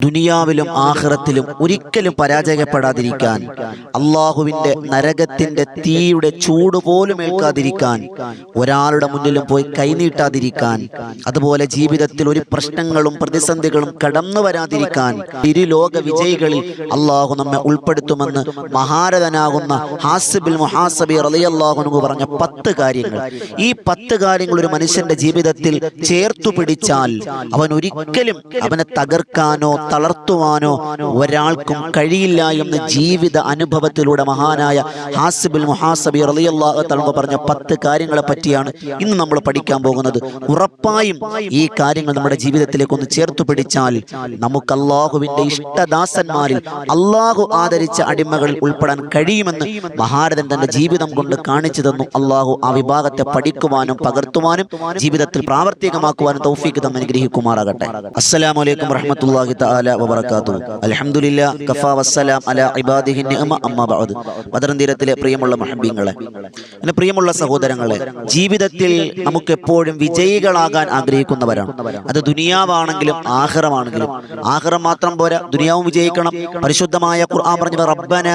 ദുനിയാവിലും ആഹ്റത്തിലും ഒരിക്കലും പരാജയപ്പെടാതിരിക്കാൻ അള്ളാഹുവിന്റെ നരകത്തിന്റെ തീയുടെ ചൂട് പോലും ഏൽക്കാതിരിക്കാൻ ഒരാളുടെ മുന്നിലും പോയി കൈനീട്ടാതിരിക്കാൻ അതുപോലെ ജീവിതത്തിൽ ഒരു പ്രശ്നങ്ങളും പ്രതിസന്ധികളും കടന്നു വരാതിരിക്കാൻ ഇരുലോക വിജയികളിൽ അള്ളാഹു നമ്മെ ഉൾപ്പെടുത്തുമെന്ന് മഹാരഥനാകുന്ന ഹാസിബിൽ മുഹാസബി റളിയല്ലാഹു പറഞ്ഞ പത്ത് കാര്യങ്ങൾ. ഈ പത്ത് കാര്യങ്ങൾ ഒരു മനുഷ്യന്റെ ജീവിതത്തിൽ ചേർത്തു പിടിച്ചാൽ അവൻ ഒരിക്കലും അവനെ തകർക്കാനോ തളർത്തുവാനോ ഒരാൾക്കും കഴിയില്ല എന്ന് ജീവിത അനുഭവത്തിലൂടെ മഹാനായ ഹാസിബുൽ മുഹാസബി റളിയല്ലാഹു തആല പറഞ്ഞ പത്ത് കാര്യങ്ങളെ പറ്റിയാണ് ഇന്ന് നമ്മൾ പഠിക്കാൻ പോകുന്നത്. ഉറപ്പായും ഈ കാര്യങ്ങൾ നമ്മുടെ ജീവിതത്തിലേക്ക് ഒന്ന് ചേർത്തു പിടിച്ചാൽ നമുക്ക് അള്ളാഹുവിന്റെ ഇഷ്ടദാസന്മാരിൽ അള്ളാഹു ആദരിച്ച അടിമകളിൽ ഉൾപ്പെടാൻ കഴിയുമെന്ന് മഹാരഥൻ തന്റെ ജീവിതം കൊണ്ട് കാണിച്ചു തന്നു. അള്ളാഹു ആ വിഭാഗത്തെ പഠിക്കുവാനും പകർത്തുവാനും ജീവിതത്തിൽ പ്രാവർത്തികമാക്കുവാനും തൗഫീഖ് തം അനുഗ്രഹിക്കുമാറാകട്ടെ. അസ്സലാമു അലൈക്കും വറഹ്മത്തുള്ളാഹി തആല വബറകാതുഹു അൽഹംദുലില്ലാ കഫാ വസ്സലാം അലാ ഇബാദിഹി നിഅമ അമ്മാ ബഅദ്. ബദർ പ്രിയമുള്ള മഹബീങ്ങളെ എന്നെ പ്രിയമുള്ള സഹോദരങ്ങളെ ജീവിതത്തിൽ നമുക്ക് എപ്പോഴും വിജയികളാകാൻ ആഗ്രഹിക്കുന്നവരാണ്. അത് ദുനിയാവാണെങ്കിലും ആഹ്റമാണെങ്കിലും. ആഹ്റം മാത്രം പോരാ ദുനിയാവും വിജയിക്കണം. പരിശുദ്ധമായ ഖുർആൻ പറഞ്ഞ റബ്ബന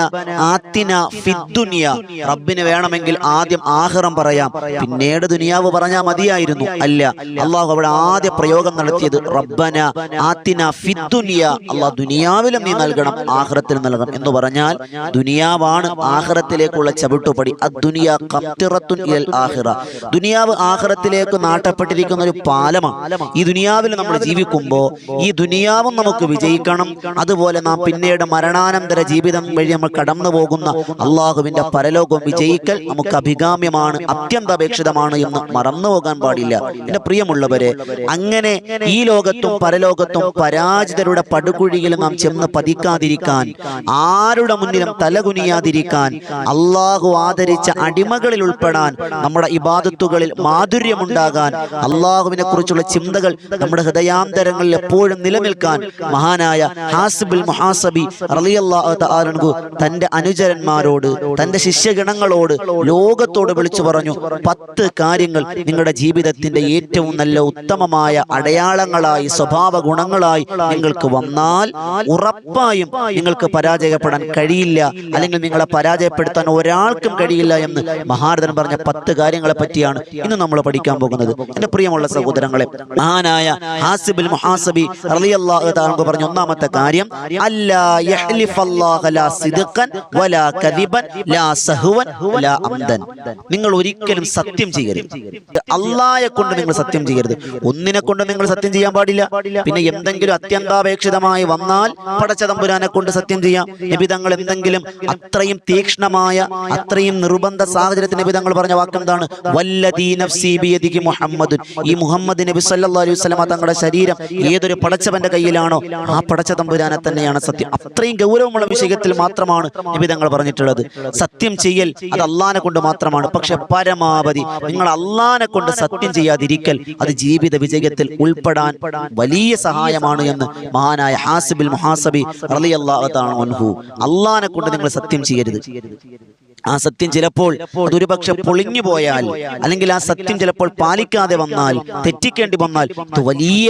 ആത്തിന ഫിദ്ദുനിയ റബ്ബിന് വേണമെങ്കിൽ ആദ്യം ആഹ്റം പറയാം. പിന്നീട് ദുനിയാവ് പറഞ്ഞാൽ മതിയായിരുന്നു. അല്ല അള്ളാഹു അവിടെ ആദ്യ പ്രയോഗം നടത്തിയത് റബ്ബന ആത്തിന ഫിദ്ദുനിയ അള്ളാഹ് ദുനിയാവിലും നീ നൽകണം ആഹ്റത്തിൽ നൽകണം. എന്ന് പറഞ്ഞാൽ ദുനിയാവാണ് ആഹ്റത്തിലേക്കുള്ള ചവിട്ടുപടി. അദ്ദുനിയ ഖത്തിറത്തുൻ ഇലൽ ആഖിറ. ദുനിയാവ് ആഖിറത്തിലേക്ക് നാട്ടപ്പെട്ടിരിക്കുന്ന ഒരു പാലമാണ് ഈ ദുനിയാവിൽ നമ്മൾ ജീവിക്കുമ്പോൾ ഈ ദുനിയാവും നമുക്ക് വിജയിക്കണം. അതുപോലെ നാം പിന്നീട് മരണാനന്തര ജീവിതം വഴി നമ്മൾ കടന്നു പോകുന്ന അള്ളാഹുവിന്റെ പരലോകം വിജയിക്കൽ നമുക്ക് അഭികാമ്യമാണ് അത്യന്താപേക്ഷിതമാണ് എന്ന് മറന്നു പോകാൻ പാടില്ല. എന്റെ പ്രിയമുള്ളവരെ അങ്ങനെ ഈ ലോകത്തും പരലോകത്തും പരാജിതരുടെ പടുകുഴിയിൽ നാം ചെന്ന് പതിക്കാതിരിക്കാൻ ആരുടെ മുന്നിലും തലകുനിയാതിരിക്കാൻ അള്ളാഹു ആദരിച്ച അടിമകളിൽ ഉൾപ്പെടാൻ നമ്മുടെ ഇബാദത്തുകളിൽ മാധുര്യമുണ്ടാകാൻ അള്ളാഹുവിനെ കുറിച്ചുള്ള ചിന്തകൾ നമ്മുടെ ഹൃദയാന്തരങ്ങളിൽ എപ്പോഴും നിലനിൽക്കാൻ മഹാനായ ഹാസിബുൽ മുഹാസബി അൻഹു തന്റെ അനുചരന്മാരോട് തന്റെ ശിഷ്യഗണങ്ങളോട് ലോകത്തോട് വിളിച്ചു പറഞ്ഞു പത്ത് കാര്യങ്ങൾ നിങ്ങളുടെ ജീവിതത്തിന്റെ ഏറ്റവും നല്ല ഉത്തമമായ അടയാളങ്ങളായി സ്വഭാവ ഗുണങ്ങളായി നിങ്ങൾക്ക് വന്നാൽ ഉറപ്പായും നിങ്ങൾക്ക് പരാജയപ്പെടാൻ കഴിയില്ല അല്ലെങ്കിൽ നിങ്ങളെ പരാജയപ്പെടുത്താൻ ഒരാൾക്കും കഴിയില്ല എന്ന് മഹാരഥൻ പറഞ്ഞ പത്ത് കാര്യങ്ങളെ പറ്റിയാണ് ഇന്ന് നമ്മൾ പഠിക്കാൻ പോകുന്നത്. എന്റെ പ്രിയമുള്ള സഹോദരങ്ങളെ മഹാനായ ഹാസിബിൽ മുഹാസബി പറഞ്ഞ ഒന്നാമത്തെ കാര്യം നിങ്ങൾ ഒരിക്കലും സത്യം ചെയ്യരുത്. അള്ളായെ കൊണ്ട് നിങ്ങൾ സത്യം ചെയ്യരുത്. ഒന്നിനെ കൊണ്ട് നിങ്ങൾ സത്യം ചെയ്യാൻ പാടില്ല. പിന്നെ എന്തെങ്കിലും അത്യന്താപേക്ഷിതമായി വന്നാൽ പടച്ചതമ്പുരാനെ കൊണ്ട് സത്യം ചെയ്യാം. നിബിതങ്ങൾ എന്തെങ്കിലും അത്രയും തീക്ഷ്ണമായ അത്രയും നിർബന്ധ സാഹചര്യത്തിൽ നിബിതങ്ങൾ പറഞ്ഞ വാക്കെന്താണ് ഈ മുഹമ്മദ് നബി സല്ലല്ലാഹു അലൈഹി തങ്ങളുടെ ശരീരം ഏതൊരു പടച്ചവന്റെ കയ്യിലാണോ ആ പടച്ച തമ്പുരാനെ തന്നെയാണ് സത്യം. അത്രയും ഗൗരവമുള്ള വിഷയത്തിൽ മാത്രമാണ് നിബിതങ്ങൾ പറഞ്ഞിട്ടുള്ളത്. സത്യം ചെയ്യൽ അത് അള്ളാനെ കൊണ്ട് മാത്രമാണ്. പക്ഷെ പരമാവധി നിങ്ങൾ അള്ളാനെ കൊണ്ട് സത്യം ചെയ്യാതിരിക്കൽ അത് ജീവിത വിജയത്തിൽ ഉൾപ്പെടാൻ വലിയ സഹായമാണ് എന്ന് മഹാനായ ഹാസിബിൽ മുഹാസബി റളിയല്ലാഹു തആല അൻഹു. അള്ളാനെ കൊണ്ട് നിങ്ങൾ സത്യം ചെയ്യരുത്. ആ സത്യം ചിലപ്പോൾ അതൊരുപക്ഷെ പൊളിഞ്ഞു പോയാൽ അല്ലെങ്കിൽ ആ സത്യം ചിലപ്പോൾ പാലിക്കാതെ വന്നാൽ തെറ്റിക്കേണ്ടി വന്നാൽ വലിയ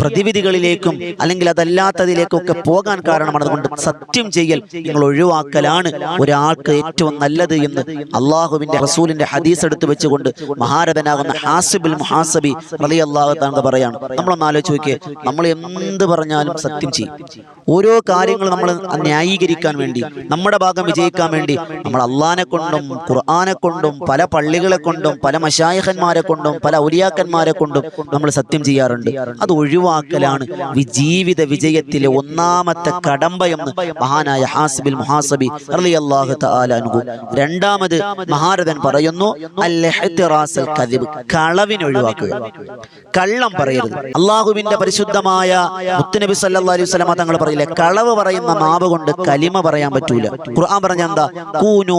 പ്രതിവിധികളിലേക്കും അല്ലെങ്കിൽ അതല്ലാത്തതിലേക്കും ഒക്കെ പോകാൻ കാരണമാണ്. അതുകൊണ്ട് സത്യം ചെയ്യൽ നിങ്ങൾ ഒഴിവാക്കലാണ് ഒരാൾക്ക് ഏറ്റവും നല്ലത് എന്ന് അള്ളാഹുവിന്റെ റസൂലിന്റെ ഹദീസ് എടുത്തു വെച്ചുകൊണ്ട് മഹാരഥനാകുന്ന ഹാസിബുൽ മുഹാസബി റലി അള്ളാഹു താങ്കൾ പറയാണ്. നമ്മളൊന്ന് ആലോചിച്ച് നോക്കിയേ നമ്മൾ എന്ത് പറഞ്ഞാലും സത്യം ചെയ്യും. ഓരോ കാര്യങ്ങൾ നമ്മൾ ന്യായീകരിക്കാൻ വേണ്ടി നമ്മുടെ ഭാഗം വിജയിക്കാൻ വേണ്ടി നമ്മൾ അള്ളാനെ കൊണ്ടും ഖുർആാനെ കൊണ്ടും പല പള്ളികളെ കൊണ്ടും പല മഷായഹന്മാരെ കൊണ്ടും പല ഔലിയാക്കന്മാരെ കൊണ്ടും നമ്മൾ സത്യം ചെയ്യാറുണ്ട്. അത് ഒഴിവാക്കലാണ് ജീവിത വിജയത്തിലെ ഒന്നാമത്തെ കടമ്പ എന്ന് മഹാനായ ഹാസിബിൽ മുഹാസബി തആല അൻഹു രണ്ടാമത് മഹാരഥൻ പറയുന്നു കളവിനെ ഒഴിവാക്കുക. കള്ളം പറയരുത്. അള്ളാഹുവിന്റെ പരിശുദ്ധമായ മുത്തുനബി സല്ലാ അലൈഹി തങ്ങൾ പറയില്ലേ കളവ് പറയുന്ന നാവ് കൊണ്ട് കലിമ പറയാൻ പറ്റൂല. ഖുർആൻ പറഞ്ഞ എന്താ? കൂനു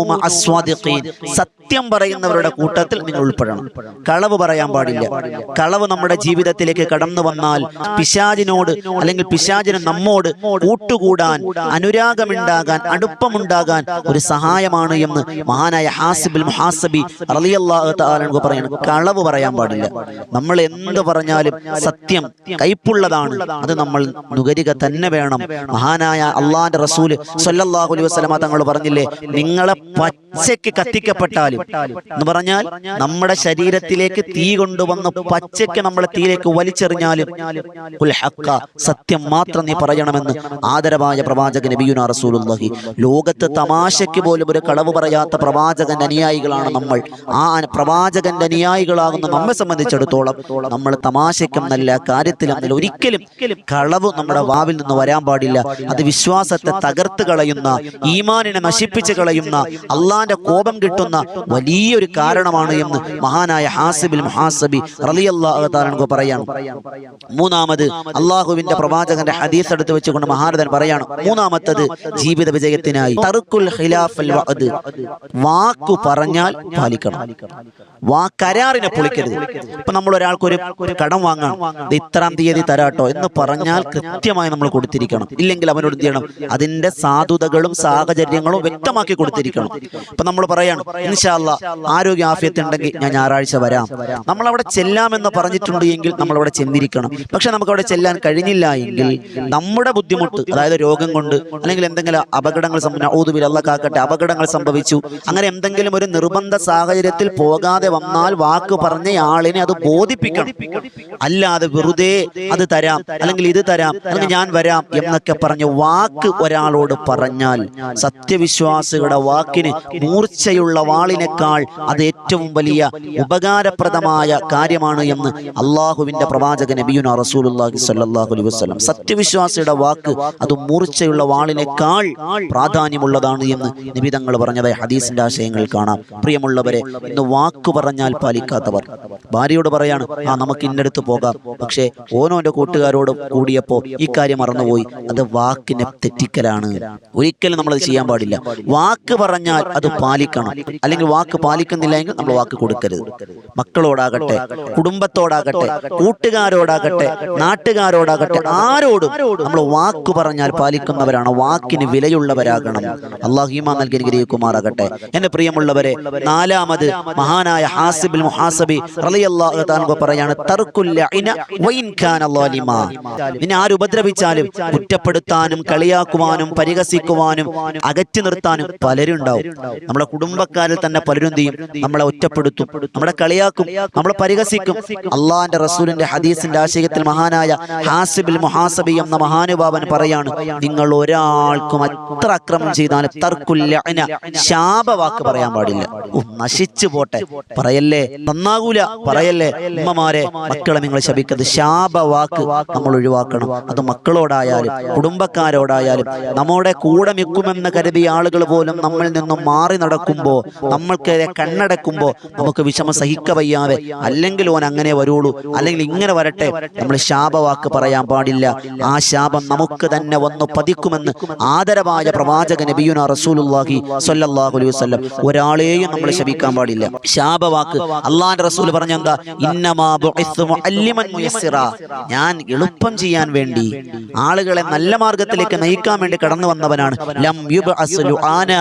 സത്യം പറയുന്നവരുടെ കൂട്ടത്തിൽ നിങ്ങൾ ഉൾപ്പെടണം. കളവ് പറയാൻ പാടില്ല. കളവ് നമ്മുടെ ജീവിതത്തിലേക്ക് കടന്നു വന്നാൽ പിശാജിനോട് അല്ലെങ്കിൽ പിശാജിന് നമ്മോട് കൂട്ടുകൂടാൻ അനുരാഗമുണ്ടാകാൻ അടുപ്പമുണ്ടാകാൻ ഒരു സഹായമാണ് എന്ന് മഹാനായ ഹാസിബിൽ മുഹാസബി റളിയല്ലാഹു തആല അൻഹു പറയുന്നു കളവ് പറയാൻ പാടില്ല. നമ്മൾ എന്ത് പറഞ്ഞാലും സത്യം കൈപ്പുള്ളതാണ് അത് നമ്മൾ നുകരിക തന്നെ വേണം. മഹാനായ അള്ളാന്റെ റസൂൽ സൊല്ലാഹുലി അലൈഹി വസല്ലമ തങ്ങൾ പറഞ്ഞില്ലേ നിങ്ങളെ പച്ചയ്ക്ക് കത്തിക്കപ്പെട്ടാലും എന്ന് പറഞ്ഞാൽ നമ്മുടെ ശരീരത്തിലേക്ക് തീ കൊണ്ടുവന്ന് പച്ചയ്ക്ക് നമ്മളെ തീയിലേക്ക് വലിച്ചെറിഞ്ഞാലും സത്യം മാത്രം നീ പറയണമെന്ന് ആദരവായ പ്രവാചകൻ നബിയുന റസൂലുള്ളാഹി. ലോകത്ത് തമാശയ്ക്ക് പോലും ഒരു കളവ് പറയാത്ത പ്രവാചകൻ അനുയായികളാണ് നമ്മൾ. ആ പ്രവാചകന്റെ അനുയായികളാകുന്ന നമ്മെ സംബന്ധിച്ചിടത്തോളം നമ്മൾ തമാശയ്ക്കും നല്ല കാര്യത്തിലും നല്ല ഒരിക്കലും കളവ് നമ്മുടെ വാവിൽ നിന്ന് വരാൻ പാടില്ല. അത് വിശ്വാസത്തെ തകർത്ത് കളയുന്ന ഈമാനിനെ നശിപ്പിച്ച് കളയുന്ന അള്ളാന്റെ കോപം കിട്ടുന്ന വലിയൊരു കാരണമാണ് എന്ന് മഹാനായ ഹാസിബിൽ മുഹാസബി റളിയല്ലാഹു തആല പറയാണ്. മൂന്നാമത് അള്ളാഹുവിന്റെ പ്രവാചകന്റെ ഹദീസ് എടുത്ത് വെച്ചുകൊണ്ട് മഹാരഥൻ പറയാണ്. മൂന്നാമത്തത് ജീവിത വിജയത്തിനായി. തറുക്കുൽ ഖിലാഫൽ വാക്കു പറഞ്ഞാൽ പാലിക്കണം. വാ കരാറിനെ പൊളിക്കരുത്. ഇപ്പൊ നമ്മൾ ഒരാൾക്ക് ഒരു കടം വാങ്ങാം. ഇത് ഇത്രാം തീയതി തരാട്ടോ എന്ന് പറഞ്ഞാൽ കൃത്യമായി നമ്മൾ കൊടുത്തിരിക്കണം. ഇല്ലെങ്കിൽ അവനോട് എന്ത് ചെയ്യണം? അതിന്റെ സാധുതകളും സാഹചര്യങ്ങളും വ്യക്തമാക്കി കൊടുത്തിരിക്കണം. ഇപ്പൊ നമ്മൾ പറയാണ് ഇൻഷാല്ല ആരോഗ്യ ആഫിയത്ത് ഉണ്ടെങ്കിൽ ഞാൻ ഞായറാഴ്ച വരാം. നമ്മൾ അവിടെ ചെല്ലാമെന്ന് പറഞ്ഞിട്ടുണ്ട് എങ്കിൽ നമ്മൾ അവിടെ ചെന്നിരിക്കണം. പക്ഷെ നമുക്ക് അവിടെ ചെല്ലാൻ കഴിഞ്ഞില്ല എങ്കിൽ നമ്മുടെ ബുദ്ധിമുട്ട് അതായത് രോഗം കൊണ്ട് അല്ലെങ്കിൽ എന്തെങ്കിലും അപകടങ്ങൾ ഊതുവിൽ അല്ല കാക്കട്ടെ അപകടങ്ങൾ സംഭവിച്ചു. അങ്ങനെ എന്തെങ്കിലും ഒരു നിർബന്ധ സാഹചര്യത്തിൽ പോകാതെ വന്നാൽ വാക്ക് പറഞ്ഞ ആളിനെ അത് ബോധിപ്പിക്കണം. അല്ലാതെ വെറുതെ അത് തരാം അല്ലെങ്കിൽ ഇത് തരാം അല്ലെങ്കിൽ ഞാൻ വരാം എന്നൊക്കെ പറഞ്ഞ് വാക്ക് ഒരാളോട് പറഞ്ഞാൽ സത്യവിശ്വാസികളുടെ വാക്കിന് മൂർച്ചയുള്ള വാളിനേക്കാൾ അത് ഏറ്റവും വലിയ ഉപകാരപ്രദമായ കാര്യമാണ് എന്ന് അള്ളാഹുവിന്റെ പ്രവാചകൻ നബിയുന റസൂലുള്ളാഹി സ്വല്ലല്ലാഹു അലൈഹി സത്യവിശ്വാസിയുടെ വാക്ക് അത് മൂർച്ചയുള്ള വാളിനേക്കാൾ പ്രാധാന്യമുള്ളതാണ് എന്ന് നിബിതങ്ങൾ പറഞ്ഞതായി ഹദീസിന്റെ ആശയങ്ങൾ കാണാം. പ്രിയമുള്ളവരെ ഇന്ന് വാക്ക് പറഞ്ഞാൽ പാലിക്കാത്തവർ. ഭാര്യയോട് പറയാണ് ആ നമുക്ക് ഇന്നടുത്ത് പോകാം. പക്ഷേ ഓനോന്റെ കൂട്ടുകാരോട് കൂടിയപ്പോ ഈ കാര്യം മറന്നുപോയി. അത് വാക്കിനെ തെറ്റിക്കലാണ്. ഒരിക്കലും നമ്മൾ അത് ചെയ്യാൻ പാടില്ല. വാക്ക് പറഞ്ഞാൽ അത് പാലിക്കണം. അല്ലെങ്കിൽ വാക്ക് പാലിക്കുന്നില്ല എങ്കിൽ നമ്മൾ വാക്ക് കൊടുക്കരുത്. മക്കളോടാകട്ടെ കുടുംബത്തോടാകട്ടെ കൂട്ടുകാരോടാകട്ടെ നാട്ടുകാരോടാകട്ടെ ആരോടും നമ്മൾ വാക്ക് പറഞ്ഞാൽ പാലിക്കുന്നവരാണ്. വാക്കിന് വിലയുള്ളവരാകണം. അള്ളാഹു ഈമാൻ നൽകി അനുഗ്രഹിക്കുമാറാകട്ടെ. എന്റെ പ്രിയമുള്ളവരെ നാലാമത് മഹാനായ ഹാസിബിൽ മുഹാസബി പറയാണ് നിന്നെ ആര് ഉപദ്രവിച്ചാലും കുറ്റപ്പെടുത്താനും കളിയാക്കുവാനും പരിഹസിക്കുവാനും അകറ്റി നിർത്താനും പലരും ഉണ്ടാവും നമ്മുടെ കുടുംബക്കാരിൽ തന്നെ പലരും ചെയ്യും നമ്മളെ ഒറ്റപ്പെടുത്തും. നമ്മളെ കളിയാക്കും. നമ്മളെ പരിഹസിക്കും. അള്ളാന്റെ റസൂലിന്റെ ഹദീസിന്റെ ആശയത്തിൽ മഹാനായ ഹാസിബിൽ മുഹാസബി എന്ന മഹാനുഭാവൻ പറയാണ് നിങ്ങൾ ഒരാൾക്കും അത്ര അക്രമം ചെയ്താലും തർക്കുല്ല ശാപവാക്ക് പറയാൻ പാടില്ല. നശിച്ചു പോട്ടെ. പറയല്ലേ? നന്നാകൂല. പറയല്ലേ? ഉമ്മമാരെ മക്കളെ നിങ്ങൾ ശപിക്കരുത്. ശാപവാക്ക് നമ്മൾ ഒഴിവാക്കണം. അത് മക്കളോടായാലും കുടുംബക്കാരോടായാലും നമ്മുടെ കൂടെ നിൽക്കുമെന്ന് കരുതിയ ആളുകൾ പോലും നമ്മൾ നിന്നും മാറി നടക്കുമ്പോൾ നമ്മൾക്കെതിരെ കണ്ണടക്കുമ്പോൾ നമുക്ക് വിഷമം സഹിക്ക വയ്യാതെ അല്ലെങ്കിൽ ഓൻ അങ്ങനെ വരുള്ളൂ അല്ലെങ്കിൽ ഇങ്ങനെ വരട്ടെ നമ്മൾ ശാപവാക്ക് പറയാൻ പാടില്ല. ആ ശാപം നമുക്ക് തന്നെ വന്ന് പതിക്കുമെന്ന് ആദരവായ പ്രവാചക നബിയുന റസൂലുല്ലാഹി സ്വല്ലല്ലാഹു അലൈഹി വസല്ലം ഒരാളെയും നമ്മൾ ശപിക്കാൻ പാടില്ല. ശാപവാക്ക് അള്ളാഹിന്റെ റസൂൽ പറഞ്ഞ എന്താ ഇന്നമാ ഞാൻ എളുപ്പം ചെയ്യാൻ വേണ്ടി ആളുകളെ നല്ല മാർഗത്തിലേക്ക് നയിക്കാൻ വേണ്ടി കടന്നു വന്നവനാണ്. ലം ലുആന.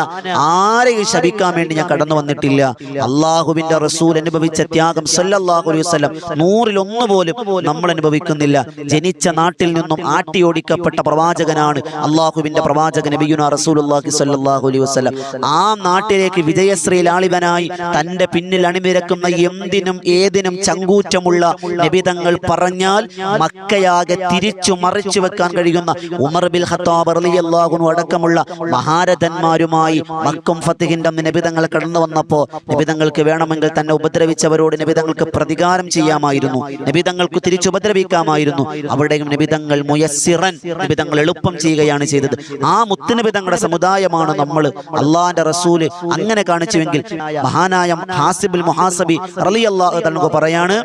ആരെയും ശപിക്കാൻ വേണ്ടി ഞാൻ കടന്നു വന്നിട്ടില്ല. അള്ളാഹുവിന്റെ റസൂൽ അനുഭവിച്ച ത്യാഗം സല്ലല്ലാഹു അലൈഹി വസല്ലം നൂറിലൊന്ന് പോലും നമ്മൾ അനുഭവിക്കുന്നില്ല. ജനിച്ച നാട്ടിൽ നിന്നും ആട്ടിയോടിക്കപ്പെട്ട പ്രവാചകനാണ് അള്ളാഹുവിന്റെ പ്രവാചകൻ റസൂലുള്ളാഹി സല്ലല്ലാഹു അലൈഹി വസല്ലം. ആ നാട്ടിലേക്ക് വിജയശ്രീ ലാളിതനായി തന്റെ പിന്നിൽ അണിനിരക്കുന്ന എന്തിനും ഏതിനും ചങ്കൂറ്റമുള്ള നിബിതങ്ങൾ പറഞ്ഞാൽ മക്കയാകെ തിരിച്ചു മറിച്ചു വെക്കാൻ കഴിയുന്ന ഉമർ ബിൽ ഖത്താബ് റളിയല്ലാഹു അടക്കമുള്ള മഹാരഥന്മാരുമായി മക്കും ഫത്തിഹിന്റെ ഫത്തിഹിന്റെ നിബിതങ്ങൾ കടന്നു വന്നപ്പോ നിബിതങ്ങൾക്ക് വേണമെങ്കിൽ തന്നെ ഉപദ്രവിച്ചവരോട് നിബിതങ്ങൾക്ക് പ്രതികാരം ചെയ്യാമായിരുന്നു. നിബിതങ്ങൾക്ക് തിരിച്ചു ഉപദ്രവിക്കാമായിരുന്നു. അവിടെയും നിബിതങ്ങൾ മുയസ്സിറൻ നിബിതങ്ങൾ എളുപ്പം ചെയ്യുകയാണ് ചെയ്തത്. ആ മുത്തുനിബിതങ്ങളുടെ സമുദായമാണ് നമ്മൾ. അള്ളാന്റെ റസൂൽ അങ്ങനെ കാണിച്ചുവെങ്കിൽ മഹാനായ ഹാസിബുൽ മുഹാസബി റളിയല്ലാഹു തആല പറയാണ്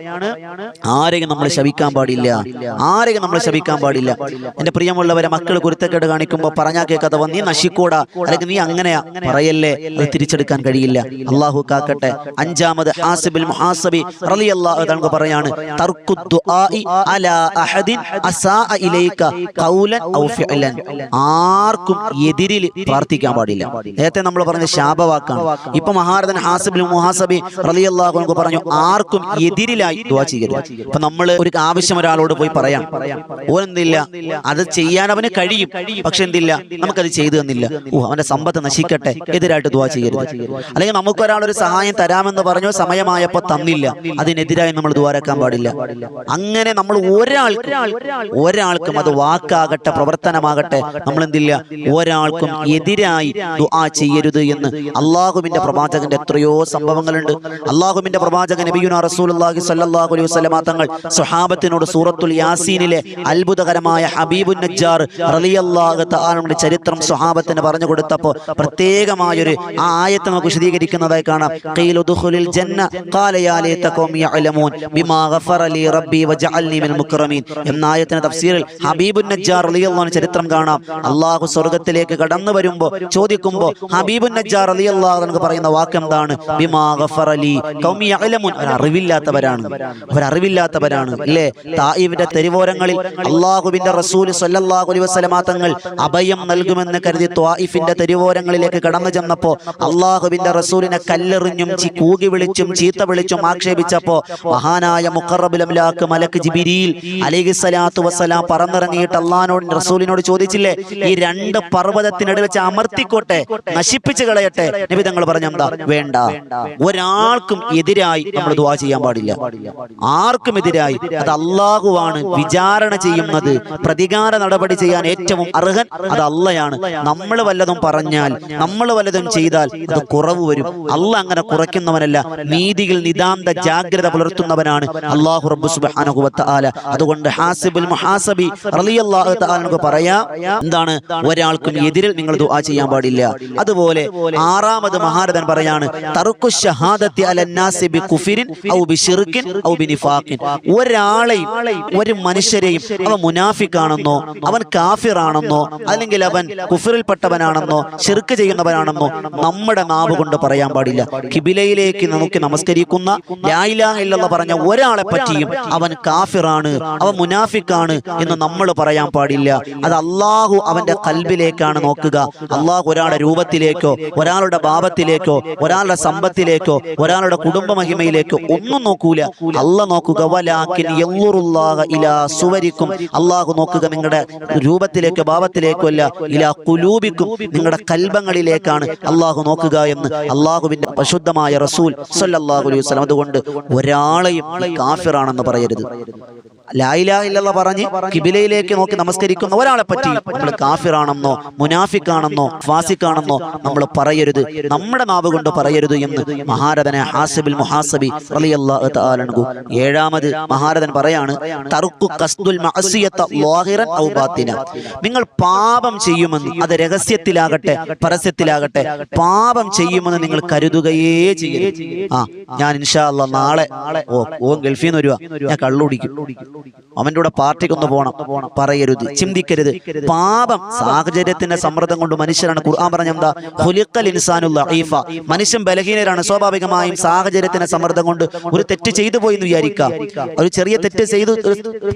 ആരെയും നമ്മൾ ശവിക്കാൻ പാടില്ല. ആരെയും നമ്മൾ ശവിക്കാൻ പാടില്ല. എന്റെ പ്രിയമുള്ളവരെ മക്കൾ കുരുത്തക്കേട് കാണിക്കുമ്പോൾ പറഞ്ഞാൽ കേൾക്കാതെ നീ നശിക്കൂടാ. അല്ലെങ്കിൽ നീ അങ്ങനെയാ. പറയല്ലേ. അത് തിരിച്ചെടുക്കാൻ കഴിയില്ല. അള്ളാഹു കാക്കട്ടെ. അഞ്ചാമത് ആസിബിൽ മുഹാസബി റളിയല്ലാഹു തങ്ങൾ പറയാണ് തർക്കു ദുആഇ അലാ അഹദിൻ അസാഅ ഇലൈക ഖൗലൻ ഔ ഫിഅലൻ. ആർക്കും എതിരിൽ പ്രാർത്ഥിക്കാൻ പാടില്ല. നേരത്തെ നമ്മൾ പറഞ്ഞ ശാപവാക്കാണ്. ഇപ്പൊ മഹാരഥൻ ഹാസിബിൽ മുഹാസബി റളിയല്ലാഹു അൻഹു പറഞ്ഞു ആർക്കും എതിരിലായി ദുആ ചെയ്യരുത്. ഇപ്പൊ നമ്മൾ ഒരു ആവശ്യം ഒരാളോട് പോയി പറയാം ഓനെന്തില്ല? അത് ചെയ്യാൻ അവന് കഴിയും. പക്ഷെ എന്തില്ല? നമുക്കത് ചെയ്തു തന്നില്ല. ഓ അവന്റെ സമ്പത്ത് നശിക്കട്ടെ. എതിരായിട്ട് ദുവാ ചെയ്യരുത്. അല്ലെങ്കിൽ നമുക്ക് ഒരാൾ ഒരു സഹായം തരാമെന്ന് പറഞ്ഞു സമയമായപ്പോ തന്നില്ല. അതിനെതിരായി നമ്മൾ ദ്വാരക്കാൻ പാടില്ല. അങ്ങനെ നമ്മൾ ഒരാൾക്കും ഒരാൾക്കും അത് വാക്കാകട്ടെ പ്രവർത്തനമാകട്ടെ നമ്മൾ എന്തില്ല ഒരാൾക്കും എതിരായി ദുആ ചെയ്യരുത് എന്ന് അള്ളാഹുവിന്റെ പ്രവാചകന്റെ എത്രയോ സംഭവങ്ങളുണ്ട്. അള്ളാഹുവിന്റെ പ്രവാചകൻ നബിയുന റസൂലുള്ളാഹി സ്വല്ലല്ലാഹു അലൈഹി തങ്ങൾ സ്വഹാബത്തിനോട് സൂറത്തുൽ യാസീനിലെ അത്ഭുതകരമായ ഹബീബുൻ നജ്ജാർ റളിയല്ലാഹു തആലയുടെ ചരിത്രം സ്വഹാബത്തിന് പറഞ്ഞു കൊടുത്തപ്പോൾ പ്രത്യേകമായൊരു ആ ആയത്ത് നമുക്ക് വിശദീകരിക്കുന്നതായി കാണാം. എന്ന ആയത്തിന്റെ തഫ്സീറിൽ ഹബീബുൻ നജ്ജാർ അൻഹു ചരിത്രം കാണാം. അള്ളാഹു സ്വർഗത്തിലേക്ക് കടന്നു വരുമ്പോൾ ചോദിക്കുമ്പോൾ ഹബീബുൻ നജ്ജാർ റളിയല്ലാഹു അൻഹു പറയുന്ന വാക്ക് എന്താണ്? അറിവില്ലാത്തവരാണ് അവർ അറിവില്ലാത്തവരാണ് അല്ലേ തായിബിന്റെ തെരുവോരങ്ങളിൽ അള്ളാഹുബിന്റെ റസൂൽ സല്ലല്ലാഹു അലൈഹി വസല്ലമ തങ്ങൾ അഭയം നൽകുമെന്ന് കരുതി ത്വായിഫിന്റെ തെരുവോരങ്ങളിലേക്ക് കടന്നു ചെന്നപ്പോ അള്ളാഹുവിന്റെ റസൂലിനെ കല്ലെറിഞ്ഞും കൂകി വിളിച്ചും ചീത്ത വിളിച്ചും ആക്ഷേപിച്ചപ്പോ മഹാനായ മുഖറബുലംലാക്ക് മലക്ക് ജിബിരിയിൽ അലൈഹി സ്വലാത്തു വസ്സലാം പറന്നിറങ്ങിയിട്ട് അള്ളഹാനോട് റസൂലിനോട് ചോദിച്ചില്ലേ ഈ രണ്ട് പർവതത്തിനിടയിൽ വെച്ച് അമർത്തിക്കോട്ടെ നശിപ്പിച്ചു കളയട്ടെ? നബി തങ്ങൾ പറഞ്ഞെന്താ വേണ്ട. ഒരാൾക്കും എതിരായി നമ്മൾ ദുവാ ചെയ്യാൻ പാടില്ല. ആർക്കും എതിരായി. അത് അള്ളാഹുവാണ് വിചാരണ ചെയ്യുന്നത്. പ്രതികാര നടപടി ചെയ്യാൻ ഏറ്റവും അർഹൻ അത് അള്ളയാണ്. നമ്മൾ വല്ലതും പറഞ്ഞാൽ നമ്മൾ വല്ലതും ചെയ്താൽ അത് കുറവ് വരും. അല്ല അങ്ങനെ കുറയ്ക്കുന്നവനല്ല. നീതിയിൽ നിതാന്ത ജാഗ്രത പുലർത്തുന്നവനാണ് അള്ളാഹു റബ്ബു വ അതുകൊണ്ട് ഹാസിബുൽ മുഹാസബി റളിയല്ലാഹു തആല പറയാ എന്താണ് ഒരാൾക്കും എതിരിൽ നിങ്ങൾ ദുആ ചെയ്യാൻ പാടില്ല. അതുപോലെ ആറാമത് മഹാരഥൻ പറയാണ് ഷഹാദത്തി അലന്നാസി ബി കുഫിരിൻ ഔ ബി ഔ ബി നിഫാഖിൻ ഒരാളെയും ഒരു മനുഷ്യരെയും അവൻ മുനാഫിക്കാണെന്നോ അവൻ കാഫിറാണെന്നോ അല്ലെങ്കിൽ അവൻ കുഫിറിൽപ്പെട്ടവനാണെന്നോ ഷിർക്ക് ചെയ്യുന്നവനാണെന്നോ നമ്മുടെ നാവ് കൊണ്ട് പറയാൻ പാടില്ല. കിബിലയിലേക്ക് നമുക്ക് നമസ്കരിക്കുന്ന പറഞ്ഞ ഒരാളെ പറ്റിയും അവൻ കാഫിറാണ് അവൻ മുനാഫിക്കാണ് എന്ന് നമ്മൾ പറയാൻ പാടില്ല. അത് അള്ളാഹു അവന്റെ കൽബിലേക്കാണ് നോക്കുക. അള്ളാഹു ഒരാളുടെ രൂപത്തിലേക്കോ ഒരാളുടെ ഭാവത്തിലേക്കോ ഒരാളുടെ സമ്പത്തിലേക്കോ ഒരാളുടെ കുടുംബ മഹിമയിലേക്കോ ഒന്നും നോക്കൂല. അല്ല നോക്കുക സുവരിക്കും. അള്ളാഹു നോക്കുക നിങ്ങളുടെ രൂപത്തിലേക്കോ ഭാവത്തിലേക്കോ അല്ല ഇലാ കുലൂബിക്കും നിങ്ങളുടെ കൽബങ്ങളിലേക്കാണ് അള്ളാഹു നോക്കുക എന്ന് അള്ളാഹുവിന്റെ പരിശുദ്ധമായ റസൂൽ സല്ലാഹു അലൈഹി വസല്ലം അതുകൊണ്ട് ഒരാളെയും കാഫിറാണെന്ന് പറയരുത്. ലായിലാ പറഞ്ഞ് കിബിലയിലേക്ക് നോക്കി നമസ്കരിക്കുന്ന. ഒരാളെ പറ്റി നമ്മൾ കാഫിറാണെന്നോ മുനാഫിക്കാണെന്നോ ഫാസിക്കാണെന്നോ നമ്മൾ പറയരുത്. നമ്മുടെ നാവ് കൊണ്ട് പറയരുത് എന്ന് മഹാരഥനെ ഹാസബിൽ മുഹാസബി അൻഹു ഏഴാമത് മഹാരഥൻ പറയാണ് തറുക്കു ലാഹിറൻ നിങ്ങൾ പാപം ചെയ്യുമെന്ന് അത് രഹസ്യത്തിലാകട്ടെ പരസ്യത്തിലാകട്ടെ പാപം ചെയ്യുമെന്ന് നിങ്ങൾ കരുതുകയേ ചെയ്യരുത്. ആ ഞാൻ ഇൻഷാല്ല നാളെ ഓ ഓ ഗൾഫിൽ നിന്ന് വരുവാ. ഞാൻ കള്ളുടിക്കും അവന്റെ കൂടെ പാർട്ടിക്ക് ഒന്ന് പോണം. പറയരുത്. ചിന്തിക്കരുത്. പാപം സാഹചര്യത്തിന്റെ സമ്മർദ്ദം കൊണ്ട് മനുഷ്യരാണ് ഖുർആൻ പറഞ്ഞ മനുഷ്യൻ ബലഹീനരാണ്. സ്വാഭാവികമായും സാഹചര്യത്തിന്റെ സമ്മർദ്ദം കൊണ്ട് ഒരു തെറ്റ് ചെയ്തു പോയി എന്ന് വിചാരിക്കാം ഒരു ചെറിയ തെറ്റ് ചെയ്തു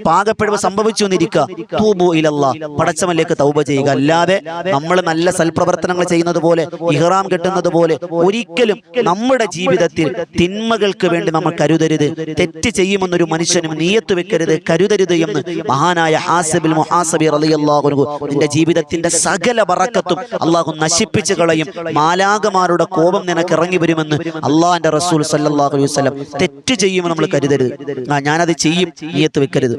പാകപ്പെടുവ് സംഭവിച്ചു എന്നിരിക്കുക. പടച്ചവനിലേക്ക് തൗബ ചെയ്യുക. അല്ലാതെ നമ്മൾ നല്ല സൽപ്രവർത്തനങ്ങൾ ചെയ്യുന്നത് പോലെ ഇഹ്റാം കെട്ടുന്നത് പോലെ ഒരിക്കലും നമ്മുടെ ജീവിതത്തിൽ തിന്മകൾക്ക് വേണ്ടി നമ്മൾ കരുതരുത്. തെറ്റ് ചെയ്യുമെന്നൊരു മനുഷ്യനും നീയത്ത് വെക്കരുത്. കരുതരുത് എന്ന് മഹാനായ ഹാസബിൽ മുഹാസബി റളിയല്ലാഹു നിന്റെ ജീവിതത്തിന്റെ സകല വറക്കത്തും അള്ളാഹു നശിപ്പിച്ചു കളയും. മാലാകമാരുടെ കോപം നിനക്ക് ഇറങ്ങി വരുമെന്ന് അള്ളാഹിന്റെ റസൂൽ സല്ലല്ലാഹു അലൈഹി തെറ്റ് ചെയ്യുമെന്ന് നമ്മൾ കരുതരുത്. ആ ഞാനത് ചെയ്യും നീയത്ത് വെക്കരുത്.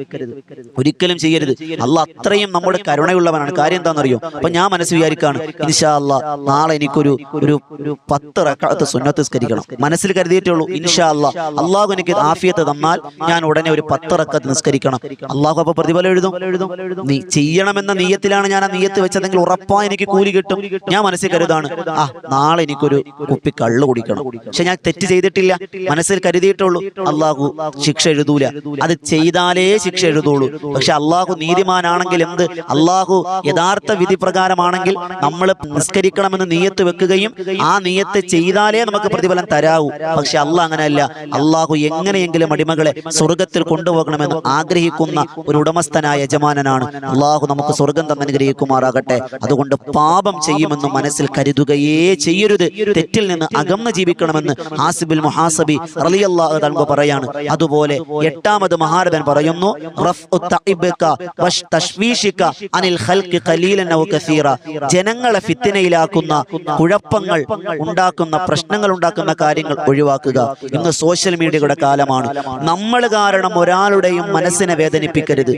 ഒരിക്കലും ചെയ്യരുത്. അള്ളാഹ് അത്രയും നമ്മുടെ കരുണയുള്ളവനാണ്. കാര്യം എന്താണെന്നറിയോ? അപ്പൊ ഞാൻ മനസ്സ് വിചാരിക്കാണ് ഇൻഷാ അള്ളാഹ് നാളെ എനിക്കൊരു ഒരു പത്ത് സുന്നത്ത് സ്കരിക്കണം മനസ്സിൽ കരുതിയിട്ടേ ഉള്ളൂ ഇൻഷാ അള്ളാഹ് അള്ളാഹു എനിക്ക് ആഫിയത്ത് തന്നാൽ ഞാൻ ഉടനെ ഒരു പത്ത് റക്കത്ത് നിസ്കരിക്കണം അള്ളാഹു അപ്പൊ പ്രതിഫലം എഴുതും. നീ ചെയ്യണമെന്ന നീയത്തിലാണ് ഞാൻ ആ നീയത്ത് വെച്ചതെങ്കിൽ ഉറപ്പാ എനിക്ക് കൂലി കിട്ടും. ഞാൻ മനസ്സിൽ കരുതാണ് ആ നാളെ എനിക്കൊരു കുപ്പി കള്ള് കുടിക്കണം. പക്ഷെ ഞാൻ തെറ്റ് ചെയ്തിട്ടില്ല. മനസ്സിൽ കരുതിയിട്ടുള്ളൂ അള്ളാഹു ശിക്ഷ എഴുതൂല. അത് ചെയ്താലേ ശിക്ഷ എഴുതുള്ളൂ. പക്ഷെ അള്ളാഹു നീതിമാനാണെങ്കിൽ എന്ത്? അള്ളാഹു യഥാർത്ഥ വിധി പ്രകാരമാണെങ്കിൽ നമ്മൾ നിസ്കരിക്കണമെന്ന് നീയത്ത് വെക്കുകയും ആ നീയത്ത് ചെയ്താലേ നമുക്ക് പ്രതിഫലം തരാവൂ. പക്ഷെ അള്ളാഹ് അങ്ങനെയല്ല. അള്ളാഹു എങ്ങനെയെങ്കിലും അടിമകളെ സ്വർഗത്തിൽ കൊണ്ടുപോകണമെന്ന് ആഗ്രഹിക്കുന്ന ഒരു ഉടമസ്ഥനായ യജമാനനാണ് അള്ളാഹു നമുക്ക് സ്വർഗം തന്നനുഗ്രഹിക്കുമാറാകട്ടെ. അതുകൊണ്ട് പാപം ചെയ്യുമെന്ന് മനസ്സിൽ കരുതുകയേ ചെയ്യരുത്. തെറ്റിൽ നിന്ന് അകന്ന് ജീവിക്കണമെന്ന് ആസിബിൽ മുഹാസബി റളിയല്ലാഹു തആല പറയാണ്. അതുപോലെ എട്ടാമത് മഹാരഥൻ പറയുന്നു അനിൽ ജനങ്ങളെ ഫിത്തിനയിലാക്കുന്ന കുഴപ്പങ്ങൾ ഉണ്ടാക്കുന്ന പ്രശ്നങ്ങൾ ഉണ്ടാക്കുന്ന കാര്യങ്ങൾ ഒഴിവാക്കുക. ഇന്ന് സോഷ്യൽ മീഡിയയുടെ കാലമാണ്. നമ്മൾ കാരണം ഒരാളുടെയും മനസ്സിനെ വേദനിപ്പിക്കരുത്.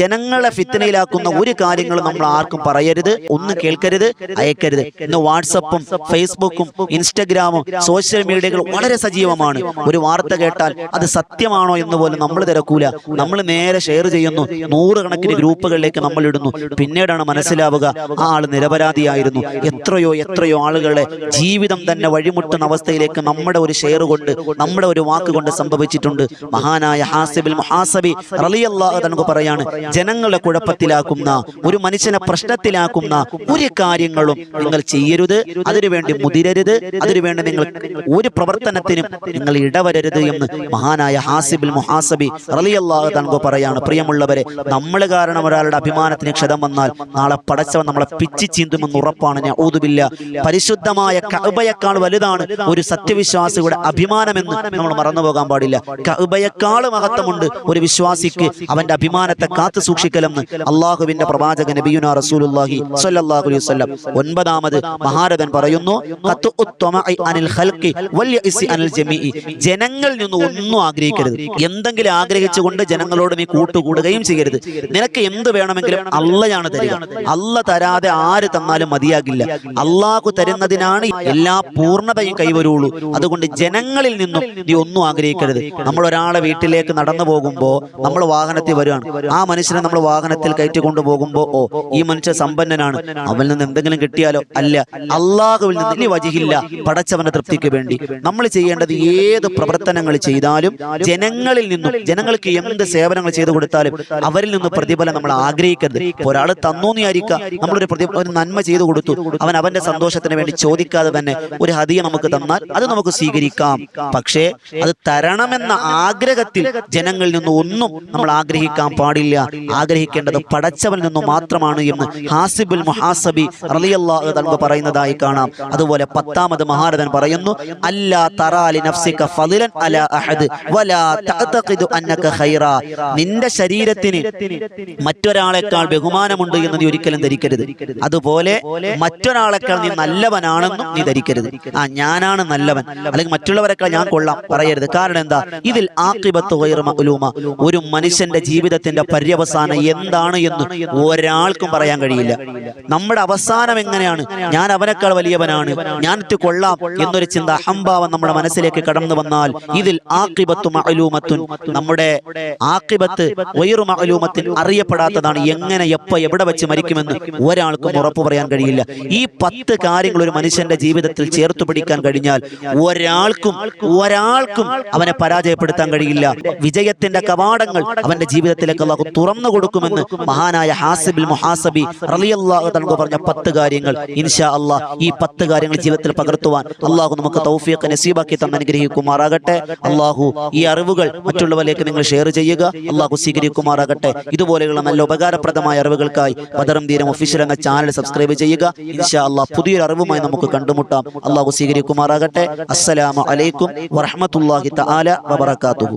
ജനങ്ങളെ ഫിത്തനയിലാക്കുന്ന ഒരു കാര്യങ്ങളും നമ്മൾ ആർക്കും പറയരുത് ഒന്നും കേൾക്കരുത് അയക്കരുത്. ഇന്ന് വാട്സപ്പും ഫേസ്ബുക്കും ഇൻസ്റ്റഗ്രാമും സോഷ്യൽ മീഡിയകളും വളരെ സജീവമാണ്. ഒരു വാർത്ത കേട്ടാൽ അത് സത്യമാണോ എന്ന് പോലും നമ്മൾ തിരക്കൂല. നമ്മൾ നേരെ ഷെയർ ചെയ്യുന്നു നൂറുകണക്കിന് ഗ്രൂപ്പുകളിലേക്ക് നമ്മൾ ഇടുന്നു. പിന്നീടാണ് മനസ്സിലാവുക ആ ആൾ നിരപരാധിയായിരുന്നു. എത്രയോ എത്രയോ ആളുകളെ ജീവിതം തന്നെ വഴിമുട്ടുന്ന അവസ്ഥയിലേക്ക് നമ്മുടെ ഒരു ഷെയർ കൊണ്ട് നമ്മുടെ ഒരു വാക്ക് കൊണ്ട് സംഭവിച്ചിട്ടുണ്ട്. മഹാനായ ഹാസിബിൽ മുഹാസബി റളിയല്ലാഹു തനക്ക് പറയാണ് ജനങ്ങളെ കുഴപ്പത്തിലാക്കുന്ന ഒരു മനുഷ്യനെ പ്രശ്നത്തിലാക്കുന്ന ഒരു കാര്യങ്ങളും നിങ്ങൾ ചെയ്യരുത് അതിനുവേണ്ടി മുതിരരുത് അതിനുവേണ്ടി നിങ്ങൾ ഒരു പ്രവർത്തനത്തിനും നിങ്ങൾ ഇടവരരുത് എന്ന് മഹാനായ ഹാസിബിൽ മുഹാസബി റളിയല്ലാഹു തനക്ക് പറയാണ് പ്രിയമുള്ളവരെ നമ്മൾ കാരണം ഒരാളുടെ അഭിമാനത്തിന് ക്ഷതം വന്നാൽ നാളെ പടച്ചവൻ നമ്മളെ പിച്ചി ചീന്തുമെന്ന് ഉറപ്പാണ് ഞാൻ ഊതുമില്ല പരിശുദ്ധമായ കഅബയേക്കാൾ വലുതാണ് ഒരു സത്യവിശ്വാസിയുടെ അഭിമാനമെന്ന് നമ്മൾ മറന്നു പോകാൻ പാടില്ല. കഅബയേക്കാൾ മഹത്വമുണ്ട് ഒരു വിശ്വാസിക്ക് അവന്റെ അഭിമാനത്തെ കാത്തു സൂക്ഷിക്കലെന്ന് അള്ളാഹുവിന്റെ പ്രവാചക നബിയുന റസൂലുള്ളാഹി സ്വല്ലല്ലാഹു അലൈഹി വസല്ലം. ഒൻപതാമത് മഹാരഥൻ പറയുന്നു അനിൽ ഖൽഖി യഇസി അനിൽ ജമീഇ. ജനങ്ങളിൽ നിന്ന് ഒന്നും ആഗ്രഹിക്കരുത്. എന്തെങ്കിലും ആഗ്രഹിച്ചുകൊണ്ട് ജനങ്ങളോട് നീ കൂട്ടുകൂടുകയും ചെയ്യരുത്. നിനക്ക് എന്ത് വേണമെങ്കിലും അള്ളയാണ് തരിക. അള്ള തരാതെ ആര് തന്നാലും മതിയാകില്ല. അള്ളാഹു തരുന്നതിനാണ് എല്ലാ പൂർണതയും കൈവരുള്ളൂ. അതുകൊണ്ട് ജനങ്ങളിൽ നിന്നും നീ ഒന്നും ആഗ്രഹിക്കരുത്. നമ്മൾ ഒരാളെ വീട്ടിലേക്ക് നടന്നു പോകുമ്പോൾ നമ്മൾ വാഹനത്തിൽ വരികയാണ് ആ മനുഷ്യനെ നമ്മൾ വാഹനത്തിൽ കയറ്റി കൊണ്ടുപോകുമ്പോൾ ഓ ഈ മനുഷ്യൻ സമ്പന്നനാണ്. അവനിൽ നിന്ന് എന്തെങ്കിലും കിട്ടിയാലോ? അല്ല. അള്ളാഹുവിൽ നിന്ന് ഇനി വജിഹില്ല പടച്ചവന്റെ തൃപ്തിക്ക് വേണ്ടി. നമ്മൾ ചെയ്യേണ്ടത് ഏത് പ്രവർത്തനങ്ങൾ ചെയ്താലും ജനങ്ങളിൽ നിന്നും ജനങ്ങൾക്ക് എന്ത് സേവനങ്ങൾ ചെയ്തു കൊടുത്താലും അവരിൽ നിന്ന് പ്രതിഫലം നമ്മൾ ആഗ്രഹിക്കരുത്. ഒരാൾ തന്നു വിചാരിക്കുക നമ്മളൊരു പ്രതി ഒരു നന്മ ചെയ്തു കൊടുത്തു. അവൻ അവന്റെ സന്തോഷത്തിന് വേണ്ടി ചോദിക്കാതെ തന്നെ ഒരു ഹതിയ നമുക്ക് തന്നാൽ അത് നമുക്ക് സ്വീകരിക്കാം. പക്ഷേ അത് തരണമെന്ന ആഗ്രഹത്തിൽ ജനങ്ങളിൽ നിന്ന് ഒന്നും നമ്മൾ ആഗ്രഹിക്കാൻ പാടില്ല. ആഗ്രഹിക്കേണ്ടത് പടച്ചവനിൽ നിന്ന് മാത്രമാണ് എന്ന് ഹാസിബുൽ മുഹാസബി റളിയല്ലാഹു പറയുന്നതായി കാണാം. അതുപോലെ പത്താമത് മഹാരഥൻ പറയുന്നു അല്ലാ തറാലി നഫ്സിക ഫളിലൻ അലാ അഹദ് വലാ തഅതഖിദു അന്നക ഖൈറ. നിന്റെ ശരീരത്തിന് മറ്റൊരാളെക്കാൾ ബഹുമാനമുണ്ട് എന്ന് നീ ഒരിക്കലും ധരിക്കരുത്. അതുപോലെ മറ്റൊരാളെക്കാൾ നീ നല്ലവനാണെന്നും നീ ധരിക്കരുത്. ആ ഞാനാണ് നല്ലവൻ. അല്ലെങ്കിൽ മറ്റുള്ളവരെക്കാൾ ഞാൻ കൊള്ളാം. പറയരുത്. കാരണം എന്താ? ഇതിൽ ആക്കിബത്ത് മഅലൂമ. ഒരു മനുഷ്യന്റെ ജീവിതത്തിന്റെ പര്യവസാനം എന്താണ് എന്ന് ഒരാൾക്കും പറയാൻ കഴിയില്ല. നമ്മുടെ അവസാനം എങ്ങനെയാണ്? ഞാൻ അവനേക്കാൾ വലിയവനാണ്. ഞാൻ കൊള്ളാം എന്നൊരു ചിന്ത അഹംഭാവം നമ്മുടെ മനസ്സിലേക്ക് കടന്നു വന്നാൽ ഇതിൽ ആക്കിബത്തു മഅലൂമത്തുൻ. നമ്മുടെ ആക്കിബത്ത് വൈറു മഅലൂമത്തിൻ അറിയപ്പെടാത്തതാണ് എങ്ങനെ എപ്പോ എവിടെ വെച്ച് മരിക്കുമെന്ന് ഒരാൾക്കും ഉറപ്പ് പറയാൻ കഴിയില്ല. ഈ പത്ത് കാര്യങ്ങൾ ഒരു മനുഷ്യന്റെ ജീവിതത്തിൽ ചേർത്തു പിടിക്കാൻ കഴിഞ്ഞാൽ ഒരാൾക്കും ഒരാൾക്കും അവനെ പരാജയപ്പെടുത്താൻ കഴിയില്ല. വിജയത്തിന്റെ കവാടങ്ങൾ അവന്റെ ജീവിതത്തിലേക്ക് അള്ളാഹു തുറന്നു കൊടുക്കുമെന്ന് മഹാനായ ഹാസിബിൽ മുഹാസബി റളിയല്ലാഹു തആല പറഞ്ഞ പത്ത് കാര്യങ്ങൾ ഇൻഷാ അള്ളാഹ് ഈ പത്ത് കാര്യങ്ങൾ ജീവിതത്തിൽ പകർത്തുവാൻ അള്ളാഹു നമുക്ക് തൗഫിയൊക്കെ നസീബാക്കി തന്നെ അനുഗ്രഹിക്കുമാറാകട്ടെ. അള്ളാഹു ഈ അറിവുകൾ മറ്റുള്ളവരിലേക്ക് നിങ്ങൾ ഷെയർ ചെയ്യുക. അള്ളാഹു സ്വീകരിക്കുമാറാകട്ടെ. ഇതുപോലെയുള്ള നല്ല ഉപകാരപ്രദമായ അറിവുകൾക്കായി ബദറും തീരം ഒഫീഷ്യൽ എന്ന ചാനൽ സബ്സ്ക്രൈബ് ചെയ്യുക. ഇൻഷാ അള്ളാഹ് പുതിയൊരു അറിവുമായി നമുക്ക് കണ്ടുമുട്ടാം. അള്ളാഹു സ്വീകരിക്കുമാറാകട്ടെ. അസ്സലാമു അലൈക്കും വറഹ്മത്തുള്ളാഹി തആല വബറകാതുഹു.